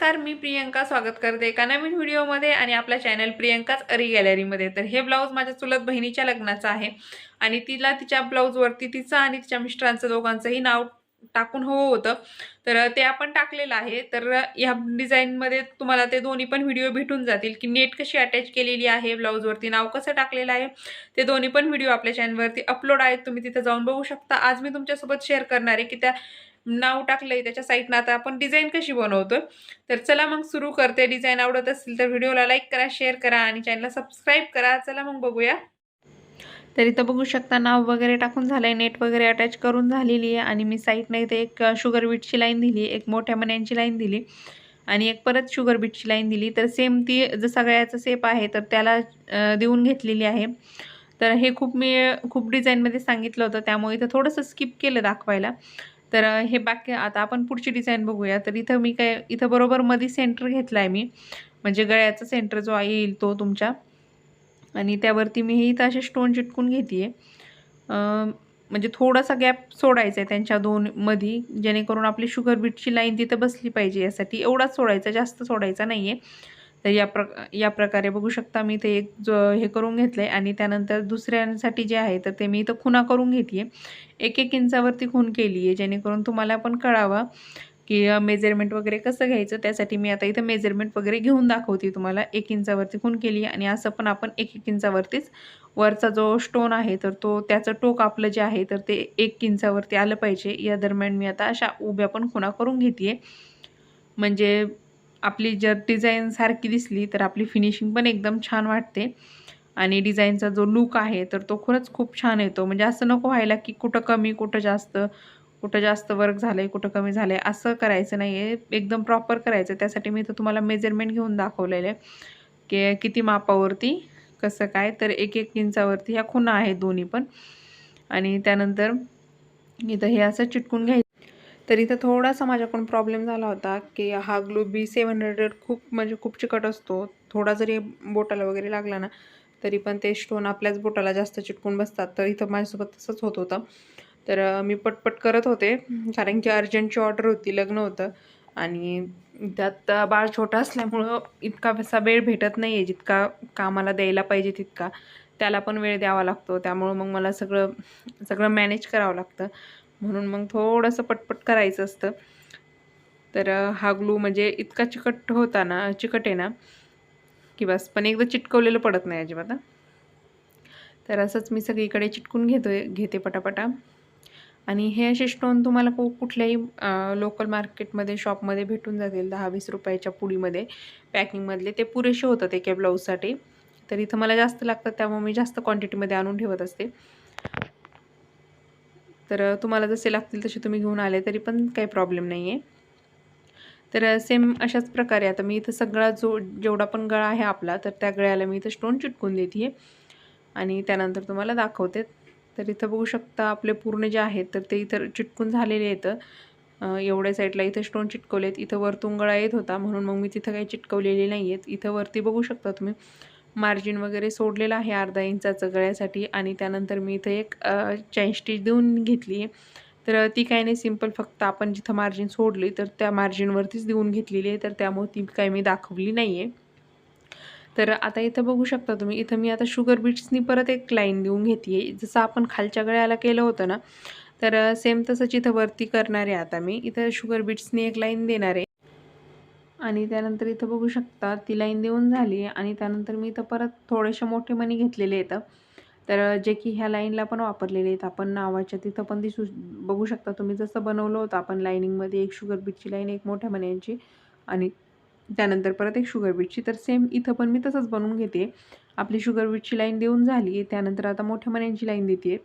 नमस्कार मी प्रियंका स्वागत करते एका नवीन व्हिडिओमध्ये आणि आपला चॅनल प्रियंकाच अरी गॅलरीमध्ये. तर हे ब्लाऊज माझ्या चुलत बहिणीच्या लग्नाचं आहे आणि तिला तिच्या ब्लाऊजवरती तिचं आणि तिच्या मिस्टरांचं दोघांचंही नाव टाकून हवं होतं. तर ते आपण टाकलेलं आहे. तर ह्या डिझाईनमध्ये तुम्हाला ते दोन्ही पण व्हिडिओ भेटून जातील की नेट कशी अटॅच केलेली आहे ब्लाऊजवरती नाव कसं टाकलेलं आहे ते दोन्ही पण व्हिडिओ आपल्या चॅनलवरती अपलोड आहेत. तुम्ही तिथं जाऊन बघू शकता. आज मी तुमच्यासोबत शेअर करणार आहे की त्या नाव टाकलंय त्याच्या साईडनं आता आपण डिझाईन कशी बनवतोय तर चला मग सुरू करते. डिझाईन आवडत असेल तर व्हिडिओला लाईक करा शेअर करा आणि चॅनलला सबस्क्राईब करा. चला मग बघूया. तर इथं बघू शकता नाव वगैरे टाकून झालंय. नेट वगैरे अटॅच करून झालेली आहे. आणि मी साईडनं इथे एक शुगर बीटची लाईन दिली. एक मोठ्या मण्यांची लाईन दिली. आणि एक परत शुगर बीटची लाईन दिली. तर सेम ती जसा गळ्याचा सेप आहे तर त्याला देऊन घेतलेली आहे. तर हे खूप मी खूप डिझाईनमध्ये सांगितलं होतं. त्यामुळे इथं थोडंसं स्किप केलं दाखवायला. तर हे बाकी आता आपण पुढची डिझाईन बघूया. तर इथं मी काय इथं बरोबर मध्ये सेंटर घेतला आहे मी. म्हणजे गळ्याचा सेंटर जो येईल तो तुमच्या. आणि त्यावरती मी हे इथं असे स्टोन चिटकून घेते म्हणजे थोडासा गॅप सोडायचा आहे त्यांच्या दोन मधी. जेणेकरून आपली शुगर बीटची लाईन तिथं बसली पाहिजे यासाठी. एवढाच सोडायचा जास्त सोडायचा नाही आहे तर या प्र या प्रकारे बघू शकता मी ते एक जो हे करून घेतलं आहे आणि त्यानंतर दुसऱ्यांसाठी जे आहे तर ते मी इथं खुणा करून घेते एक एक इंचावरती खून केली आहे जेणेकरून तुम्हाला पण कळावा की मेजरमेंट वगैरे कसं घ्यायचं त्यासाठी मी आता इथं मेजरमेंट वगैरे घेऊन दाखवते तुम्हाला. एक इंचावरती खून केली आणि असं पण आपण एक एक इंचावरतीच वरचा जो स्टोन आहे तर तो त्याचं टोक आपलं जे आहे तर ते एक इंचावरती आलं पाहिजे. या दरम्यान मी आता अशा उभ्या पण खुणा करून घेते म्हणजे आपली जर डिझाईन सारखी दिसली तर आपली फिनिशिंग पण एकदम छान वाटते. आणि डिझाईनचा जो लुक आहे तर तो खरंच खूप छान येतो. म्हणजे असं नको व्हायला की कुठं कमी कुठं जास्त कुठं जास्त वर्क झालं आहे कुठं कमी झालं आहे असं करायचं नाही आहे एकदम प्रॉपर करायचं. त्यासाठी मी तर तुम्हाला मेजरमेंट घेऊन दाखवलेलं. आहे की किती मापावरती कसं काय तर एक एक इंचावरती ह्या खुणा आहेत दोन्ही पण. आणि त्यानंतर इथं हे असं चिटकून घ्यायचं. तर इथं थोडासा माझ्याकडून प्रॉब्लेम झाला होता की हा ग्लू बी सेवन हंड्रेड खूप म्हणजे खूप चिकट असतो. थोडा जरी बोटाला वगैरे लागला ना तरी पण ते स्टोन आपल्याच बोटाला जास्त चिटकून बसतात. तर इथं माझ्यासोबत तसंच होत होतं. तर मी पटपट करत होते कारण की अर्जंटची ऑर्डर होती लग्न होतं. आणि त्यात बाळ छोटा असल्यामुळं इतका असा वेळ भेटत नाही आहे जितका कामाला द्यायला पाहिजे तितका. त्याला पण वेळ द्यावा लागतो. त्यामुळं मग मला सगळं सगळं मॅनेज करावं लागतं. म्हणून मग थोडंसं पटपट करायचं असतं. तर हा ग्लू म्हणजे इतका चिकट होता ना चिकट आहे ना की बस पण एकदा चिटकवलेलं पडत नाही अजिबात तर असंच मी सगळीकडे चिटकून घेतो घेते पटापटा. आणि हे असे स्टोन तुम्हाला कु कुठल्याही लोकल मार्केटमध्ये शॉपमध्ये भेटून जातील दहा वीस रुपयाच्या पुडीमध्ये पॅकिंगमधले ते पुरेसे होतात एका ब्लाऊजसाठी तर इथं मला जास्त लागतात त्यामुळे मी जास्त क्वांटिटीमध्ये आणून ठेवत असते. तर तुम्हाला जसे लागतील तसे तुम्ही घेऊन आले तरी पण काही प्रॉब्लेम नाही आहे तर सेम अशाच प्रकारे आता मी इथं सगळा जो जेवढा पण गळा आहे आपला तर त्या गळ्याला मी इथं स्टोन चिटकून देते आणि त्यानंतर तुम्हाला दाखवते. तर इथं बघू शकता आपले पूर्ण जे आहेत तर ते इथं चिटकून झालेले येतं एवढ्या साईडला इथं स्टोन चिटकवलेत. इथं वरतून गळा येत होता म्हणून मग मी तिथं काही चिटकवलेले नाही आहेत इथं वरती बघू शकता तुम्ही. मार्जिन वगैरे सोडलेलं आहे अर्धा इंचाचं गळ्यासाठी आणि त्यानंतर मी इथं एक चैन स्टिच देऊन घेतली. आहे तर ती काय नाही सिंपल फक्त आपण जिथं मार्जिन सोडली तर त्या मार्जिनवरतीच देऊन घेतलेली आहे. तर त्यामुळे ती काय मी दाखवली नाही आहे तर आता इथं बघू शकता तुम्ही इथं मी आता शुगर बीट्सनी परत एक लाईन देऊन घेते जसं आपण खालच्या गळ्याला केलं होतं ना तर सेम तसंच इथं वरती करणार आहे आता मी. इथं शुगर बीट्सनी एक लाईन देणार आहे. आणि त्यानंतर इथं बघू शकता ती लाईन देऊन झाली आणि त्यानंतर मी इथं परत थोडेसे मोठे मणी घेतलेले आहेत. तर जे की ह्या लाईनला पण वापरलेले आहेत. आपण नावाच्या तिथं पण दिसू बघू शकता तुम्ही जसं बनवलं होतं आपण लाईनिंगमध्ये एक शुगर बीटची लाईन एक मोठ्या मण्यांची आणि त्यानंतर परत एक शुगर बीटची तर सेम इथं पण मी तसंच बनवून घेते. आपली शुगर बीटची लाईन देऊन झाली त्यानंतर आता मोठ्या मण्यांची लाईन देते.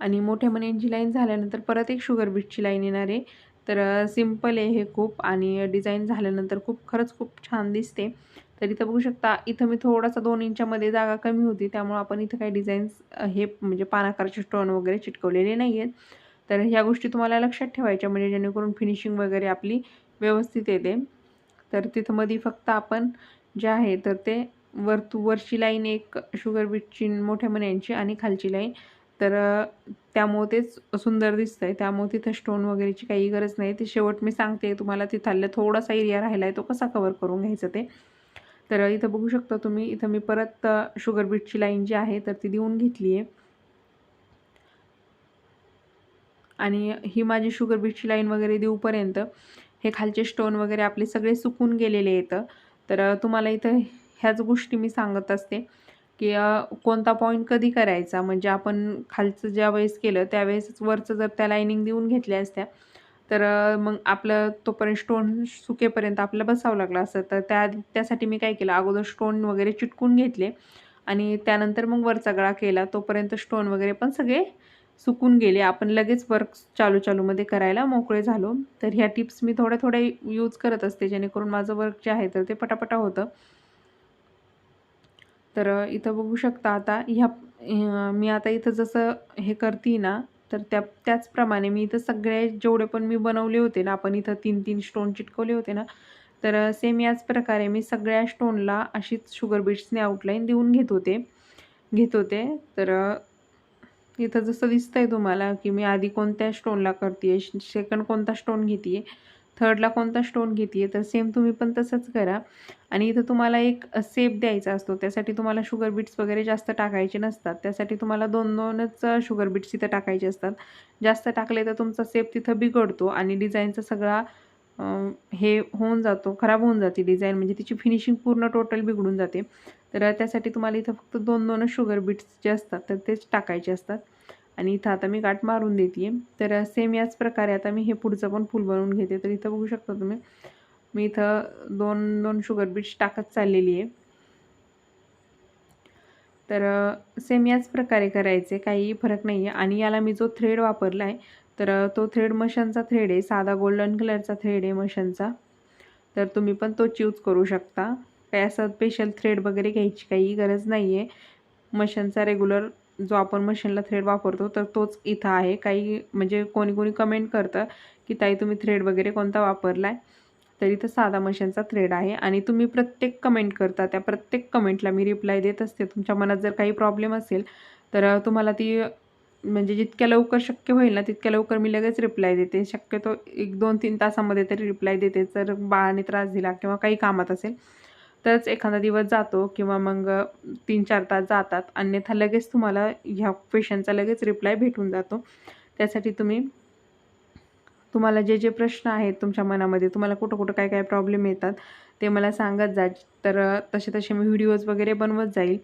आणि मोठ्या मण्यांची लाईन झाल्यानंतर परत एक शुगर बीटची लाईन येणार आहे. तर सिंपल आहे हे खूप आणि डिझाईन झाल्यानंतर खूप खरंच खूप छान दिसते. तर इथं बघू शकता इथं मी थोडासा दोन इंचामध्ये जागा कमी होती त्यामुळे आपण इथं काही डिझाईन्स हे म्हणजे पानाकारचे स्टोन वगैरे चिटकवलेले नाही आहेत तर ह्या गोष्टी तुम्हाला लक्षात ठेवायच्या म्हणजे जेणेकरून फिनिशिंग वगैरे आपली व्यवस्थित येते. तर तिथं मध्ये फक्त आपण जे आहे तर ते वरतू वरची लाईन एक शुगर बीटची मोठ्या मण्यांची आणि खालची लाईन तर त्यामुळं तेच सुंदर दिसतं आहे त्यामुळे तिथं स्टोन वगैरेची काही गरज नाही. ते शेवट मी सांगते तुम्हाला तिथल्या थोडासा एरिया राहिला आहे तो कसा कवर करून घ्यायचा ते. तर इथं बघू शकता तुम्ही इथं मी परत शुगर बीटची लाईन जी आहे तर ती देऊन घेतली आहे. आणि ही माझी शुगर बीटची लाईन वगैरे देऊपर्यंत हे खालचे स्टोन वगैरे आपले सगळे सुकून गेलेले येतं तर तुम्हाला इथं ह्याच गोष्टी मी सांगत असते. की कोणता पॉईंट कधी करायचा? म्हणजे आपण खालचं ज्या वेळेस केलं त्यावेळेस वरचं जर त्या लाईनिंग देऊन घेतल्या असत्या तर मग आपलं तोपर्यंत स्टोन सुकेपर्यंत आपलं बसावं लागलं असतं. तर त्या त्यासाठी मी काय केलं? अगोदर स्टोन वगैरे चिटकून घेतले आणि त्यानंतर मग वरचा गळा केला. तोपर्यंत स्टोन वगैरे पण सगळे सुकून गेले. आपण लगेच वर्क चालू चालूमध्ये करायला मोकळे झालो. तर ह्या टिप्स मी थोड्या थोड्या यूज करत असते जेणेकरून माझं वर्क जे आहे तर ते पटापटा होतं. तर इथं बघू शकता आता ह्या मी आता इथं जसं हे करते ना तर त्या त्याचप्रमाणे मी इथं सगळे जेवढे पण मी बनवले होते ना आपण इथं तीन तीन स्टोन चिटकवले होते ना तर सेम याच प्रकारे मी सगळ्या स्टोनला अशीच शुगर बीट्सने आउटलाईन देऊन घेत होते घेत होते. तर इथं जसं दिसतंय तुम्हाला की मी आधी कोणत्या स्टोनला करते आहे सेकंड कोणता स्टोन घेते आहे थर्डला कोणता स्टोन घेते तर सेम तुम्ही पण तसंच करा. आणि इथं तुम्हाला एक सेप द्यायचा असतो. त्यासाठी तुम्हाला शुगर बीट्स वगैरे जास्त टाकायचे नसतात. त्यासाठी तुम्हाला दोन दोनच शुगर बीट्स इथं टाकायचे असतात. जास्त टाकले तर तुमचा सेप तिथं बिघडतो आणि डिझाईनचा सगळा हे होऊन जातो खराब होऊन जाते डिझाईन म्हणजे तिची फिनिशिंग पूर्ण टोटल बिघडून जाते. तर त्यासाठी तुम्हाला इथं फक्त दोन दोनच शुगर बीट्स जे असतात तर तेच टाकायचे असतात. आणि इथं आता मी गाठ मारून देते तर सेम याच प्रकारे आता मी हे पुढचं पण फूल बनवून घेते. तर इथं बघू शकता तुम्ही मी इथं दोन दोन शुगर बीट्स टाकत चाललेली आहे. तर सेम याच प्रकारे करायचे काही फरक नाही आहे आणि याला मी जो थ्रेड वापरला आहे तर तो थ्रेड मशनचा थ्रेड आहे. साधा गोल्डन कलरचा थ्रेड आहे मशनचा तर तुम्ही पण तोच यूज करू शकता. काही असं स्पेशल थ्रेड वगैरे घ्यायची काही गरज नाही आहे मशनचा रेग्युलर जो आपण मशीनला थ्रेड वापरतो तर तोच इथं आहे. काही म्हणजे कोणी कोणी कमेंट करतं की ताई तुम्ही थ्रेड वगैरे कोणता वापरला आहे तर इथं साधा मशीनचा थ्रेड आहे. आणि तुम्ही प्रत्येक कमेंट करता त्या प्रत्येक कमेंटला मी रिप्लाय देत असते. तुमच्या मनात जर काही प्रॉब्लेम असेल तर तुम्हाला ती म्हणजे जितक्या लवकर शक्य होईल ना तितक्या लवकर मी लगेच रिप्लाय देते. शक्यतो एक दोन तीन तासामध्ये तरी रिप्लाय देते. जर बाळाने त्रास दिला किंवा काही कामात असेल तरच एखादा दिवस जातो किंवा मग तीन चार तास जातात. अन्यथा लगेच तुम्हाला ह्या क्वेश्चनचा लगेच रिप्लाय भेटून जातो. त्यासाठी तुम्ही तुम्हाला जे जे प्रश्न आहेत तुमच्या मनामध्ये तुम्हाला कुठं कुठं काय काय प्रॉब्लेम येतात ते मला सांगत जा. तर तसे तसे मी व्हिडिओज वगैरे बनवत जाईल.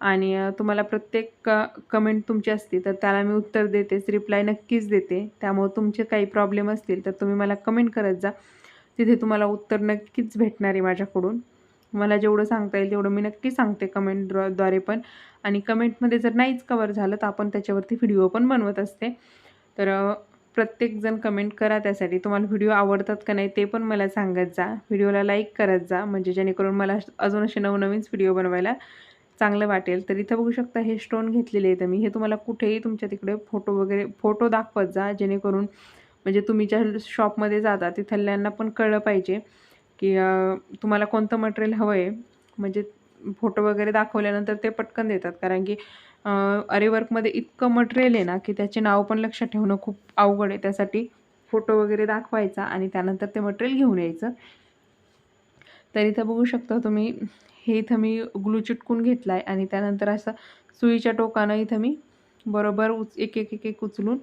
आणि तुम्हाला प्रत्येक क कमेंट तुमची असते तर त्याला मी उत्तर देतेच रिप्लाय नक्कीच देते. त्यामुळे तुमचे काही प्रॉब्लेम असतील तर तुम्ही मला कमेंट करत जा. तिथे तुम्हाला उत्तर नक्कीच भेटणार आहे माझ्याकडून. मला जेवढं सांगता येईल तेवढं मी नक्की सांगते कमेंटद्वारे पण. आणि कमेंटमध्ये जर नाहीच कवर झालं तर आपण त्याच्यावरती व्हिडिओ पण बनवत असते. तर प्रत्येकजण कमेंट करा त्यासाठी. तुम्हाला व्हिडिओ आवडतात का नाही ते पण मला सांगत जा. व्हिडिओला लाईक करत जा. म्हणजे जेणेकरून मला अजून असे नवनवीनच व्हिडिओ बनवायला चांगलं वाटेल. तर इथं बघू शकता हे स्टोन घेतलेले आहेत मी हे तुम्हाला कुठेही तुमच्या तिकडे फोटो वगैरे फोटो दाखवत जा. जेणेकरून म्हणजे तुम्ही ज्या शॉपमध्ये जाता तिथल्यांना पण कळलं पाहिजे. की तुम्हाला कोणतं मटेरियल हवं आहे म्हणजे फोटो वगैरे दाखवल्यानंतर ते पटकन देतात. कारण की अरेवर्कमध्ये इतकं मटेरियल आहे ना की त्याचे नाव पण लक्षात ठेवणं खूप अवघड आहे. त्यासाठी फोटो वगैरे दाखवायचा आणि त्यानंतर ते मटेरियल घेऊन यायचं. तर इथं बघू शकता तुम्ही हे इथं मी ग्लू चिटकून घेतला आहे आणि त्यानंतर असं सुईच्या टोकानं इथं मी बरोबर उच एक एक एक एक उचलून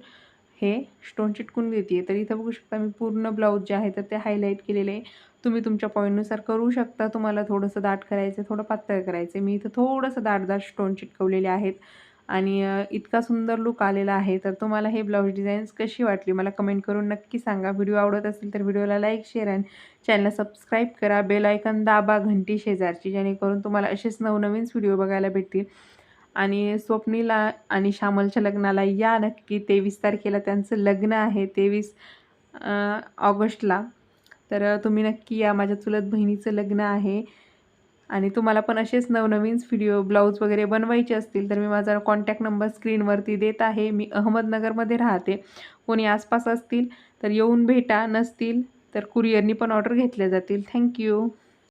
हे स्टोन चिटकून देते तर इथं बघू शकता मी पूर्ण ब्लाऊज जे आहे तर ते हायलाईट केलेले आहे. तुम्ही तुमच्या पॉईंटनुसार करू शकता. तुम्हाला थोडंसं दाट करायचं थोडं पातळ करायचं मी इथं थोडंसं दाट दाट स्टोन चिटकवलेले आहेत. आणि इतका सुंदर लुक आलेला आहे. तर तुम्हाला हे ब्लाऊज डिझाईन्स कशी वाटली? मला कमेंट करून नक्की सांगा. व्हिडिओ आवडत असेल तर व्हिडिओला लाईक शेअर आणि चॅनलला सबस्क्राईब करा. बेल आयकन दाबा घंटी शेजारची जेणेकरून तुम्हाला असेच नवनवीन व्हिडिओ बघायला भेटतील. आणि स्वप्नीला आणि श्यामलच्या लग्नाला या नक्की तेवीस तारखेला त्यांचं लग्न आहे. तेवीस ऑगस्टला. तर तुम्ही नक्की या माझ्या चुलत बहिणीचं लग्न आहे. आणि तुम्हाला पण असेच नवनवीन व्हिडिओ ब्लाऊज वगैरे बनवायचे असतील तर मी माझा कॉन्टॅक्ट नंबर स्क्रीनवरती देत आहे. मी अहमदनगरमध्ये राहते. कोणी आसपास असतील तर येऊन भेटा. नसतील तर कुरिअरनी पण ऑर्डर घेतल्या जातील. थँक्यू